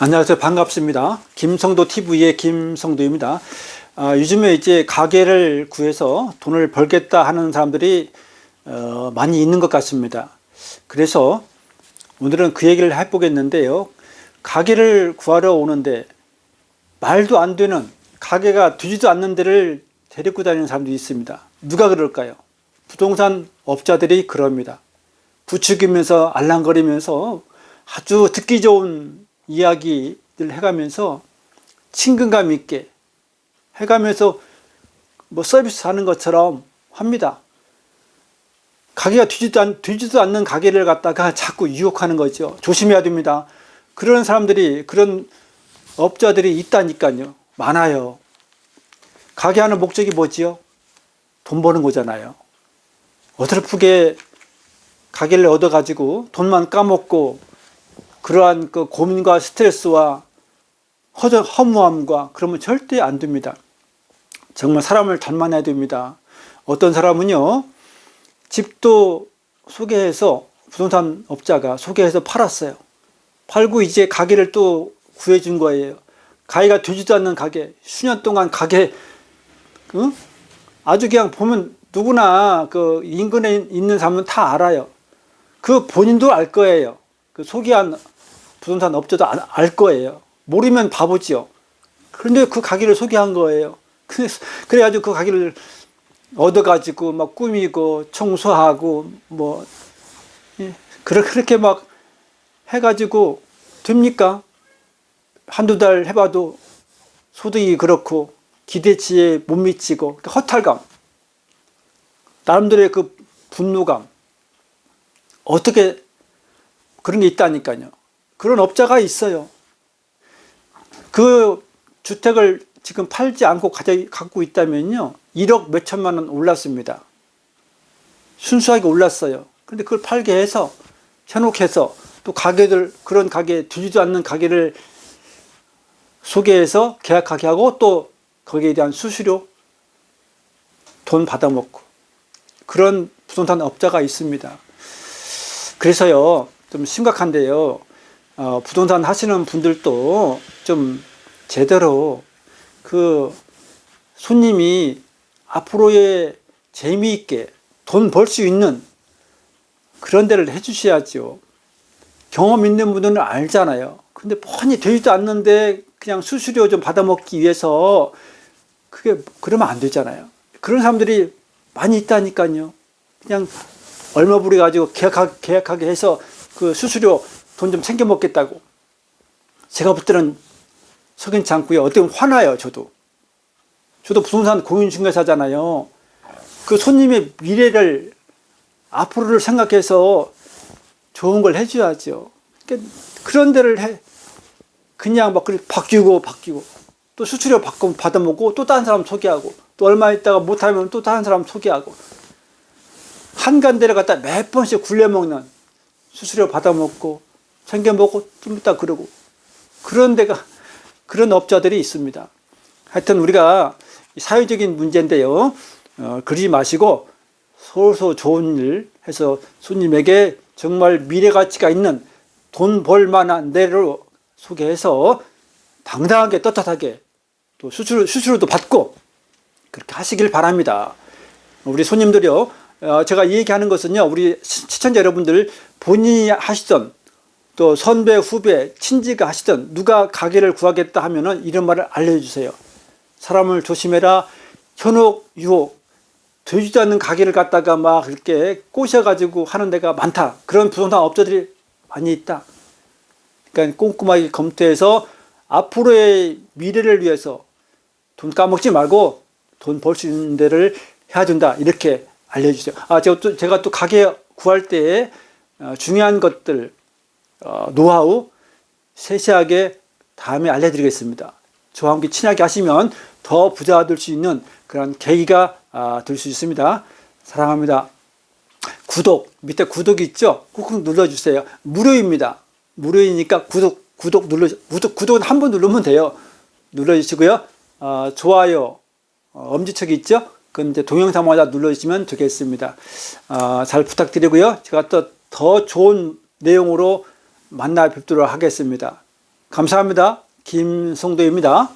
안녕하세요. 반갑습니다. 김성도 TV의 김성도입니다. 아, 요즘에 이제 가게를 구해서 돈을 벌겠다 하는 사람들이 어, 많이 있는 것 같습니다. 그래서 오늘은 그 얘기를 해보겠는데요. 가게를 구하러 오는데 말도 안 되는 가게가 되지도 않는 데를 데리고 다니는 사람도 있습니다. 누가 그럴까요? 부동산 업자들이 그럽니다. 부추기면서 알랑거리면서 아주 듣기 좋은 이야기를 해가면서 친근감 있게 해가면서 뭐 서비스 하는 것처럼 합니다. 가게가 되지도, 않, 되지도 않는 가게를 갖다가 자꾸 유혹하는 거죠. 조심해야 됩니다. 그런 사람들이, 그런 업자들이 있다니까요. 많아요. 가게 하는 목적이 뭐지요? 돈 버는 거잖아요. 어설프게 가게를 얻어가지고 돈만 까먹고 그러한 그 고민과 스트레스와 허전, 허무함과 그러면 절대 안 됩니다. 정말 사람을 닮아내야 됩니다. 어떤 사람은요, 집도 소개해서 부동산 업자가 소개해서 팔았어요. 팔고 이제 가게를 또 구해준 거예요. 가게가 되지도 않는 가게, 수년 동안 가게, 응? 아주 그냥 보면 누구나 그 인근에 있는 사람은 다 알아요. 그 본인도 알 거예요. 그 소개한 부동산 업자도 안- 알 거예요. 모르면 바보지요. 그런데 그 가게를 소개한 거예요. 그래서 그래가지고 그 가게를 얻어가지고 막 꾸미고 청소하고 뭐 예, 그렇- 그렇게 막 해가지고 됩니까? 한두 달 해봐도 소득이 그렇고 기대치에 못 미치고 그 허탈감, 나름대로의 그 분노감 어떻게 그런 게 있다니까요. 그런 업자가 있어요. 그 주택을 지금 팔지 않고 갖고 있다면요. 1억 몇 천만 원 올랐습니다. 순수하게 올랐어요. 근데 그걸 팔게 해서 현혹해서 또 가게들 그런 가게 되지도 않는 가게를 소개해서 계약하게 하고 또 거기에 대한 수수료 돈 받아먹고 그런 부동산 업자가 있습니다. 그래서요 좀 심각한데요. 어, 부동산 하시는 분들도 좀 제대로 그 손님이 앞으로의 재미있게 돈 벌 수 있는 그런 데를 해주셔야죠. 경험 있는 분들은 알잖아요. 근데 뻔히 되지도 않는데 그냥 수수료 좀 받아먹기 위해서 그게 그러면 안 되잖아요. 그런 사람들이 많이 있다니까요. 그냥 얼마 부려 가지고 계약하, 계약하게 해서 그 수수료 돈 좀 챙겨 먹겠다고. 제가 볼 때는 석연치 않고요. 어떻게 보면 화나요, 저도. 저도 부동산 공인중개사잖아요. 그 손님의 미래를 앞으로를 생각해서 좋은 걸 해줘야죠. 그러니까 그런 데를 해 그냥 막 그렇게 바뀌고 바뀌고 또 수수료 받고 받아먹고 또 다른 사람 소개하고 또 얼마 있다가 못하면 또 다른 사람 소개하고 한간 데를 갖다 몇 번씩 굴려먹는 수수료 받아먹고 챙겨 먹고 좀 이따 그러고 그런 데가 그런 업자들이 있습니다. 하여튼 우리가 사회적인 문제인데요. 어, 그러지 마시고 서로 좋은 일 해서 손님에게 정말 미래 가치가 있는 돈 벌 만한 데로 소개해서 당당하게 떳떳하게 또 수수료, 수수료도 받고 그렇게 하시길 바랍니다. 우리 손님들이요. 어, 제가 이 얘기하는 것은요. 우리 시- 시청자 여러분들 본인이 하시던 또 선배, 후배, 친지가 하시던 누가 가게를 구하겠다 하면은 이런 말을 알려주세요. 사람을 조심해라. 현혹, 유혹, 되지도 않는 가게를 갖다가 막 이렇게 꼬셔가지고 하는 데가 많다. 그런 부동산 업자들이 많이 있다. 그러니까 꼼꼼하게 검토해서 앞으로의 미래를 위해서 돈 까먹지 말고 돈 벌 수 있는 데를 해야 된다. 이렇게 알려주세요. 아, 제가 또, 제가 또 가게 구할 때 어, 중요한 것들, 어, 노하우 세세하게 다음에 알려드리겠습니다. 저와 함께 친하게 하시면 더 부자가 될수 있는 그런 계기가 아, 될수 있습니다. 사랑합니다. 구독 밑에 구독 있죠? 꾹꾹 눌러주세요. 무료입니다. 무료이니까 구독 구독 눌러 구독 구독은 한 번 누르면 돼요. 눌러주시고요. 어, 좋아요 어, 엄지척이 있죠? 그건 이제 동영상마다 눌러주시면 되겠습니다. 어, 잘 부탁드리고요. 제가 또 더 좋은 내용으로 만나 뵙도록 하겠습니다. 감사합니다. 김성도입니다.